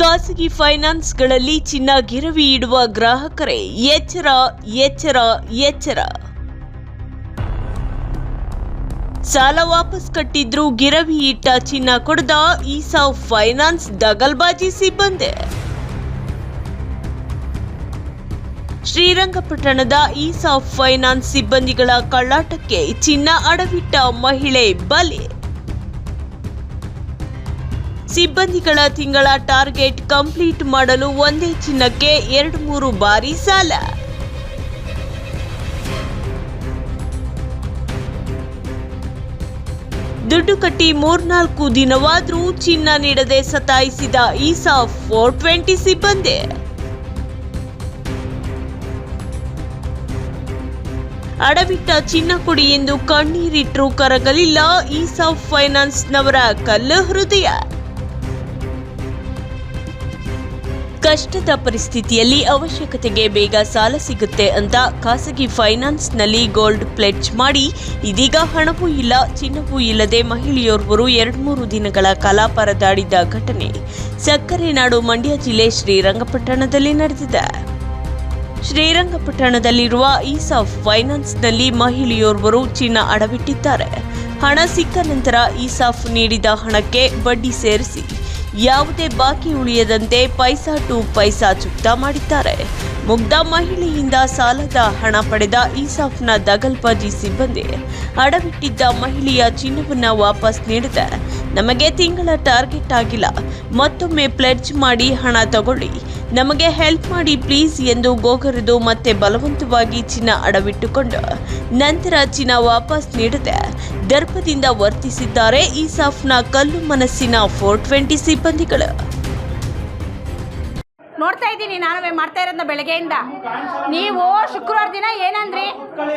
ಖಾಸಗಿ ಫೈನಾನ್ಸ್ಗಳಲ್ಲಿ ಚಿನ್ನ ಗಿರವಿ ಇಡುವ ಗ್ರಾಹಕರೇ, ಎಚ್ಚರ ಎಚ್ಚರ ಎಚ್ಚರ. ಸಾಲ ವಾಪಸ್ ಕಟ್ಟಿದ್ರು ಗಿರವಿ ಇಟ್ಟ ಚಿನ್ನ ಕೊಡದ ಈಸಾ ಫೈನಾನ್ಸ್ ದಗಲ್ಬಾಜಿ ಸಿಬ್ಬಂದಿ. ಶ್ರೀರಂಗಪಟ್ಟಣದ ಈಸಾ ಫೈನಾನ್ಸ್ ಸಿಬ್ಬಂದಿಗಳ ಕಳ್ಳಾಟಕ್ಕೆ ಚಿನ್ನ ಅಡವಿಟ್ಟ ಮಹಿಳೆ ಬಲಿ. ಸಿಬ್ಬಂದಿಗಳ ತಿಂಗಳ ಟಾರ್ಗೆಟ್ ಕಂಪ್ಲೀಟ್ ಮಾಡಲು ಒಂದೇ ಚಿನ್ನಕ್ಕೆ ಎರಡು ಮೂರು ಬಾರಿ ಸಾಲ. ದುಡ್ಡು ಕಟ್ಟಿ ಮೂರ್ನಾಲ್ಕು ದಿನವಾದರೂ ಚಿನ್ನ ನೀಡದೆ ಸತಾಯಿಸಿದ ಈಸಾ ಫೋರ್ ಟ್ವೆಂಟಿ ಸಿಬ್ಬಂದಿ. ಅಡವಿಟ್ಟ ಚಿನ್ನ ಕೊಡಿ ಎಂದು ಕಣ್ಣೀರಿಟ್ಟರೂ ಕರಗಲಿಲ್ಲ ಈಸಾ ಫೈನಾನ್ಸ್ನವರ ಕಲ್ಲು ಹೃದಯ. ಕಷ್ಟದ ಪರಿಸ್ಥಿತಿಯಲ್ಲಿ ಅವಶ್ಯಕತೆಗೆ ಬೇಗ ಸಾಲ ಸಿಗುತ್ತೆ ಅಂತ ಖಾಸಗಿ ಫೈನಾನ್ಸ್ನಲ್ಲಿ ಗೋಲ್ಡ್ ಪ್ಲೆಡ್ಜ್ ಮಾಡಿ ಇದೀಗ ಹಣವೂ ಇಲ್ಲ, ಚಿನ್ನವೂ ಇಲ್ಲದೆ ಮಹಿಳೆಯೋರ್ವರು ಎರಡ್ಮೂರು ದಿನಗಳ ಕಾಲ ಪರದಾಡಿದ ಘಟನೆ. ಸಕ್ಕರೆ ನಾಡು ಮಂಡ್ಯ ಜಿಲ್ಲೆ ಶ್ರೀರಂಗಪಟ್ಟಣದಲ್ಲಿ ನಡೆದಿದೆ. ಶ್ರೀರಂಗಪಟ್ಟಣದಲ್ಲಿರುವ ಈಸಾಫ್ ಫೈನಾನ್ಸ್ನಲ್ಲಿ ಮಹಿಳೆಯೋರ್ವರು ಚಿನ್ನ ಅಡವಿಟ್ಟಿದ್ದಾರೆ. ಹಣ ಸಿಕ್ಕ ನಂತರ ಈಸಾಫ್ ನೀಡಿದ ಹಣಕ್ಕೆ ಬಡ್ಡಿ ಸೇರಿಸಿ. ಯಾವುದೇ ಬಾಕಿ ಉಳಿಯದಂತೆ ಪೈಸಾ ಟು ಪೈಸಾ ಚುಕ್ತಾ ಮಾಡಿದ್ದಾರೆ. ಮುಗ್ಧ ಮಹಿಳೆಯಿಂದ ಸಾಲದ ಹಣ ಪಡೆದ ಇಸಾಫ್ನ ದಗಲ್ಬಾಜಿ ಸಿಬ್ಬಂದಿ ಅಡವಿಟ್ಟಿದ್ದ ಮಹಿಳೆಯ ಚಿನ್ನವನ್ನ ವಾಪಸ್ ನೀಡಿದೆ. ನಮಗೆ ತಿಂಗಳ ಟಾರ್ಗೆಟ್ ಆಗಿಲ್ಲ. ಮತ್ತೊಮ್ಮೆ ಪ್ಲೆಡ್ಜ್ ಮಾಡಿ ಹಣ ತಗೊಳ್ಳಿ. ನಮಗೆ ಹೆಲ್ಪ್ ಮಾಡಿ ಪ್ಲೀಸ್ ಎಂದು ಗೋಗರೆದು ಮತ್ತೆ ಬಲವಂತವಾಗಿ ಚಿನ್ನ ಅಡವಿಟ್ಟುಕೊಂಡು ನಂತರ ಚಿನ್ನ ವಾಪಸ್ ನೀಡದೆ. ದರ್ಪದಿಂದ ವರ್ತಿಸಿದ್ದಾರೆ ಈಸಾಫ್ನ ಕಲ್ಲು ಮನಸ್ಸಿನ ಫೋರ್ ಟ್ವೆಂಟಿ ಸಿಬ್ಬಂದಿಗಳು. ನೋಡ್ತಾ ಇದ್ದೀನಿ ನಾನು ಮಾಡ್ತಾ ಇರೋದನ್ನ ಬೆಳಗ್ಗೆಯಿಂದ. ನೀವು ಶುಕ್ರವಾರ ದಿನ ಏನಂದ್ರಿ?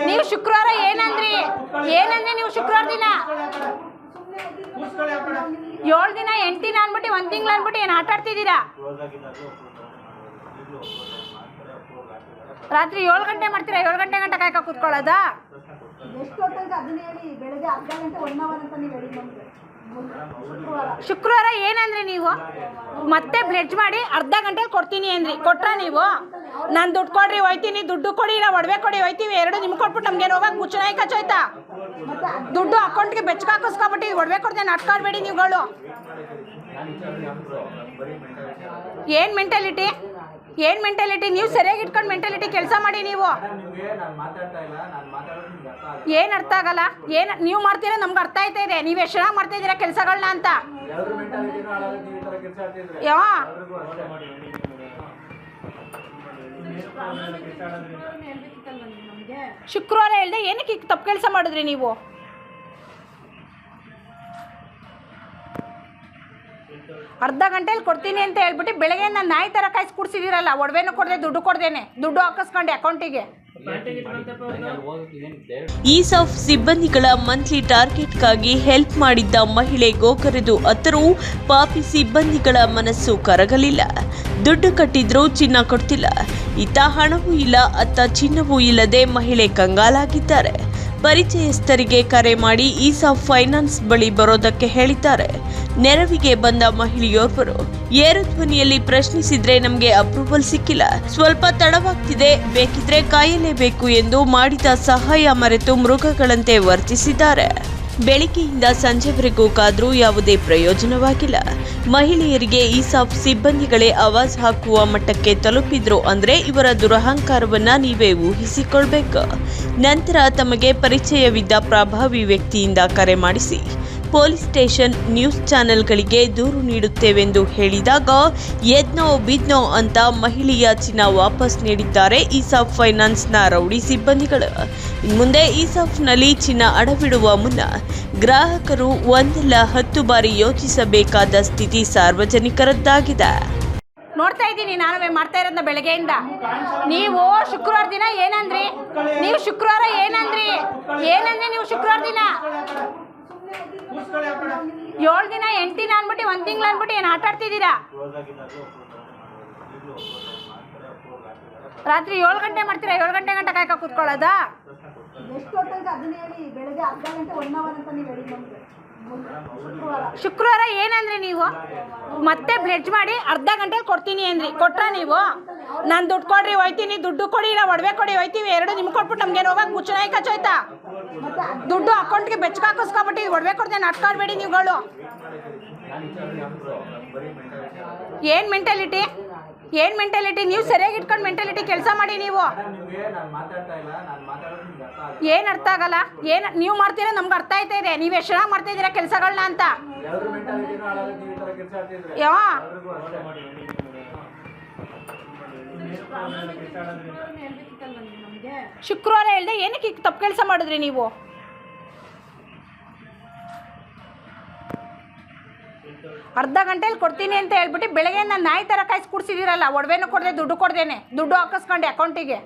ನೀವು ಶುಕ್ರವಾರ ಏನಂದ್ರಿ? ಏನಂದ್ರೆ ನೀವು ಶುಕ್ರವಾರ ದಿನ? ಏಳು ದಿನ ಎಂಟು ದಿನ ಅನ್ಬಿಟ್ಟು ಒಂದು ತಿಂಗಳು ಅನ್ಬಿಟ್ಟು ಏನು ಆಟ ಆಡ್ತಿದ್ದೀರಾ? ರಾತ್ರಿ ಏಳು ಗಂಟೆ ಮಾಡ್ತೀರಾ? ಏಳು ಗಂಟೆ ಗಂಟೆ ಕಾಯ್ಕ ಕೂತ್ಕೊಳ್ಳೋದಾ? ಅದನ್ನೇ ಬೆಳಗ್ಗೆ ಅರ್ಧ ಗಂಟೆ ಒನ್ ಅಂತ ನೀವು ಹೇಳಿ ಶುಕ್ರವಾರ. ಏನಂದ್ರೆ ನೀವು? ಮತ್ತೆ ಬ್ಲೆಡ್ಜ್ ಮಾಡಿ ಅರ್ಧ ಗಂಟೆ ಕೊಡ್ತೀನಿ ಅಂದ್ರಿ. ಕೊಟ್ರ ನೀವು? ನಾನು ದುಡ್ಡು ಕೊಡ್ರಿ, ಹೋಯ್ತೀನಿ. ದುಡ್ಡು ಕೊಡಿ, ಇಲ್ಲ ಒಡವೆ ಕೊಡಿ, ಹೋಯ್ತೀವಿ. ಎರಡು ನಿಮ್ಗೆ ಕೊಟ್ಬಿಟ್ಟು ನಮ್ಗೆ ಹೋಗಕ್ ಮುಚ್ಚನಾಯಿ ಕಚ್ಚೋಯ್ತಾ ದುಡ್ಡು ಅಕೌಂಟ್ಗೆ ಬೆಚ್ಚಗೆ ಹಾಕಿಸ್ಕೊಬಿಟ್ಟು ಒಡವೆ ಕೊಡ್ತೇನೆ ನಾಟ್ಕಾಡ್ಬೇಡಿ ನೀವುಗಳು. ಏನು ಮೆಂಟಾಲಿಟಿ ಏನು ಮೆಂಟಾಲಿಟಿ ನೀವು ಸರಿಯಾಗಿ ಇಟ್ಕೊಂಡು ಮೆಂಟಾಲಿಟಿ ಕೆಲಸ ಮಾಡಿ ನೀವು. ಏನು ಅರ್ಥ ಆಗಲ್ಲ? ಏನು ನೀವು ಮಾಡ್ತೀರ ನಮ್ಗೆ ಅರ್ಥ ಆಯ್ತಾ ಇದೆ. ನೀವು ಎಷ್ಟು ಚೆನ್ನಾಗಿ ಮಾಡ್ತಾ ಇದ್ದೀರಾ ಕೆಲಸಗಳನ್ನ ಅಂತ ಯಾವ ಶುಕ್ರವಾರ ಹೇಳ್ದೆ ಏನಕ್ಕೆ ಈಗ ತಪ್ಪು ಕೆಲಸ ಮಾಡಿದ್ರಿ ನೀವು? ಅರ್ಧ ಗಂಟೆಲಿ ಕೊಡ್ತೀನಿ ಅಂತ ಹೇಳ್ಬಿಟ್ಟು ಬೆಳಗ್ಗೆ ನಾನು ನಾಯಿ ತರ ಕಾಯಿಸಿ ಕುಡ್ಸಿದ್ದೀರಲ್ಲ ಒಡವೆನೂ ಕೊಡದೆ, ದುಡ್ಡು ಕೊಡ್ದೇನೆ, ದುಡ್ಡು ಹಾಕಿಸ್ಕೊಂಡೆ ಅಕೌಂಟಿಗೆ. ಈಸಾಫ್ ಸಿಬ್ಬಂದಿಗಳ ಮಂತ್ಲಿ ಟಾರ್ಗೆಟ್ಗಾಗಿ ಹೆಲ್ಪ್ ಮಾಡಿದ್ದ ಮಹಿಳೆ ಗೋಕರೆದು ಅತ್ತರೂ ಪಾಪಿ ಸಿಬ್ಬಂದಿಗಳ ಮನಸ್ಸು ಕರಗಲಿಲ್ಲ. ದುಡ್ಡು ಕಟ್ಟಿದ್ರೂ ಚಿನ್ನ ಕೊಡ್ತಿಲ್ಲ. ಇತ್ತ ಹಣವೂ ಇಲ್ಲ, ಅತ್ತ ಚಿನ್ನವೂ ಇಲ್ಲದೆ ಮಹಿಳೆ ಕಂಗಾಲಾಗಿದ್ದಾರೆ. ಪರಿಚಯಸ್ಥರಿಗೆ ಕರೆ ಮಾಡಿ ಈಸಾ ಫೈನಾನ್ಸ್ ಬಳಿ ಬರೋದಕ್ಕೆ ಹೇಳಿದ್ದಾರೆ. ನೆರವಿಗೆ ಬಂದ ಮಹಿಳೆಯೋರ್ವರು, ಏರು ಧ್ವನಿಯಲ್ಲಿ ಪ್ರಶ್ನಿಸಿದ್ರೆ ನಮಗೆ ಅಪ್ರೂವಲ್ ಸಿಕ್ಕಿಲ್ಲ. ಸ್ವಲ್ಪ ತಡವಾಗ್ತಿದೆ, ಬೇಕಿದ್ರೆ ಕಾಯಲೇಬೇಕು ಎಂದು ಮಾಡಿದ ಸಹಾಯ ಮರೆತು ಮೃಗಗಳಂತೆ ವರ್ತಿಸಿದ್ದಾರೆ. ಬೆಳಿಗ್ಗೆಯಿಂದ ಸಂಜೆವರೆಗೂ ಕಾದ್ರೂ ಯಾವುದೇ ಪ್ರಯೋಜನವಾಗಿಲ್ಲ. ಮಹಿಳೆಯರಿಗೆ ಈಸಾಫ್ ಸಿಬ್ಬಂದಿಗಳೇ ಆವಾಜ್ ಹಾಕುವ ಮಟ್ಟಕ್ಕೆ ತಲುಪಿದ್ರು ಅಂದ್ರೆ ಇವರ ದುರಹಂಕಾರವನ್ನ ನೀವೇ ಊಹಿಸಿಕೊಳ್ಬೇಕು. ನಂತರ ತಮಗೆ ಪರಿಚಯವಿದ್ದ ಪ್ರಭಾವಿ ವ್ಯಕ್ತಿಯಿಂದ ಕರೆ ಮಾಡಿಸಿ, ಪೊಲೀಸ್ ಸ್ಟೇಷನ್ ನ್ಯೂಸ್ ಚಾನೆಲ್ಗಳಿಗೆ ದೂರು ನೀಡುತ್ತೇವೆಂದು ಹೇಳಿದಾಗ ಎದ್ನೋ ಬಿದ್ನೋ ಅಂತ ಮಹಿಳೆಯ ಚಿನ್ನ ವಾಪಸ್ ನೀಡಿದ್ದಾರೆ ಈಸಾಫ್ ಫೈನಾನ್ಸ್ನ ರೌಡಿ ಸಿಬ್ಬಂದಿಗಳು. ಮುಂದೆ ಈಸಾಫ್ನಲ್ಲಿ ಚಿನ್ನ ಅಡವಿಡುವ ಮುನ್ನ ಗ್ರಾಹಕರು ಒಂದಲ್ಲ ಹತ್ತು ಬಾರಿ ಯೋಚಿಸಬೇಕಾದ ಸ್ಥಿತಿ ಸಾರ್ವಜನಿಕರದ್ದಾಗಿದೆ. ನೋಡ್ತಾ ಇದ್ದೀನಿ ನಾನು ಮಾಡ್ತಾ ಇರೋದನ್ನ ಬೆಳಗ್ಗೆಯಿಂದ. ನೀವು ಶುಕ್ರವಾರ ದಿನ ಏನಂದ್ರಿ? ನೀವು ಶುಕ್ರವಾರ ಏನಂದ್ರಿ? ಏನಂದ್ರೆ ನೀವು ಶುಕ್ರವಾರ ದಿನ? ಏಳು ದಿನ ಎಂಟು ದಿನ ಅನ್ಬಿಟ್ಟು ಒಂದು ತಿಂಗಳು ಅನ್ಬಿಟ್ಟು ಏನು ಆಟ ಆಡ್ತಿದ್ದೀರಾ? ರಾತ್ರಿ ಏಳು ಗಂಟೆ ಮಾಡ್ತೀರಾ? ಏಳು ಗಂಟೆ ಗಂಟೆ ಕಾಯ್ಕ ಕೂತ್ಕೊಳ್ಳೋದಾ? ಶುಕ್ರವಾರ ಏನಂದ್ರೆ ನೀವು? ಮತ್ತೆ ಬ್ಲೆಡ್ಜ್ ಮಾಡಿ ಅರ್ಧ ಗಂಟೆ ಕೊಡ್ತೀನಿ ಅಂದ್ರಿ. ಕೊಟ್ರ ನೀವು? ನಾನು ದುಡ್ಡು ಕೊಡ್ರಿ, ಹೋಯ್ತೀನಿ. ದುಡ್ಡು ಕೊಡಿ, ಇಲ್ಲ ಒಡವೆ ಕೊಡಿ, ಹೋಯ್ತೀವಿ. ಎರಡು ನಿಮ್ಗೆ ಕೊಟ್ಬಿಟ್ಟು ನಮ್ಗೆ ಹೋಗಕ್ ಮುಚ್ಚನಾಯಿ ಕಚ್ಚೋಯ್ತಾ ದುಡ್ಡು ಅಕೌಂಟ್ಗೆ ಬೆಚ್ಚಗೆ ಹಾಕಿಸ್ಕೊಬಿಟ್ಟು ಒಡವೆ ಕೊಡ್ತೇನೆ ನಾಟ್ಕಾಡ್ಬೇಡಿ ನೀವುಗಳು. ಏನು ಮೆಂಟಾಲಿಟಿ ಏನು ಮೆಂಟಾಲಿಟಿ ನೀವು ಸರಿಯಾಗಿ ಇಟ್ಕೊಂಡು ಮೆಂಟಾಲಿಟಿ ಕೆಲಸ ಮಾಡಿ ನೀವು. ನಿಮಗೆ ನಾನು ಮಾತಾಡ್ತಾ ಇಲ್ಲ. ನಾನು ಮಾತಾಡೋದು ನಿಮ್ಗೆ ಅರ್ಥ ಆಗಲ್ಲ. ಏನು ಅರ್ಥ ಆಗಲ್ಲ? ಏನು ನೀವು ಮಾಡ್ತೀರಾ ನಮ್ಗೆ ಅರ್ಥ ಆಯ್ತಾ ಇದೆ? ನೀವು ಎಷ್ಟು ಚೆನ್ನಾಗಿ ಮಾಡ್ತಾ ಇದ್ದೀರಾ ಕೆಲಸಗಳನ್ನ ಅಂತ? ಯಾ? ಶುಕ್ರವಾರ ಹೇಳ್ದೆ ಏನಕ್ಕೆ ತಪ್ಪು ಕೆಲಸ ಮಾಡಿದ್ರಿ ನೀವು? ಅರ್ಧ ಗಂಟೆಲಿ ಕೊಡ್ತೀನಿ ಅಂತ ಹೇಳ್ಬಿಟ್ಟು ಬೆಳಗ್ಗೆ ನಾನು ನಾಯಿ ಥರ ಕಾಯಿಸಿ ಕುಡಿಸಿದಿರಲ್ಲ ಒಡವೆನೂ ಕೊಡದೆ ದುಡ್ಡು ಕೊಡ್ದೇನೆ ದುಡ್ಡು ಹಾಕಿಸ್ಕೊಂಡೆ ಅಕೌಂಟಿಗೆ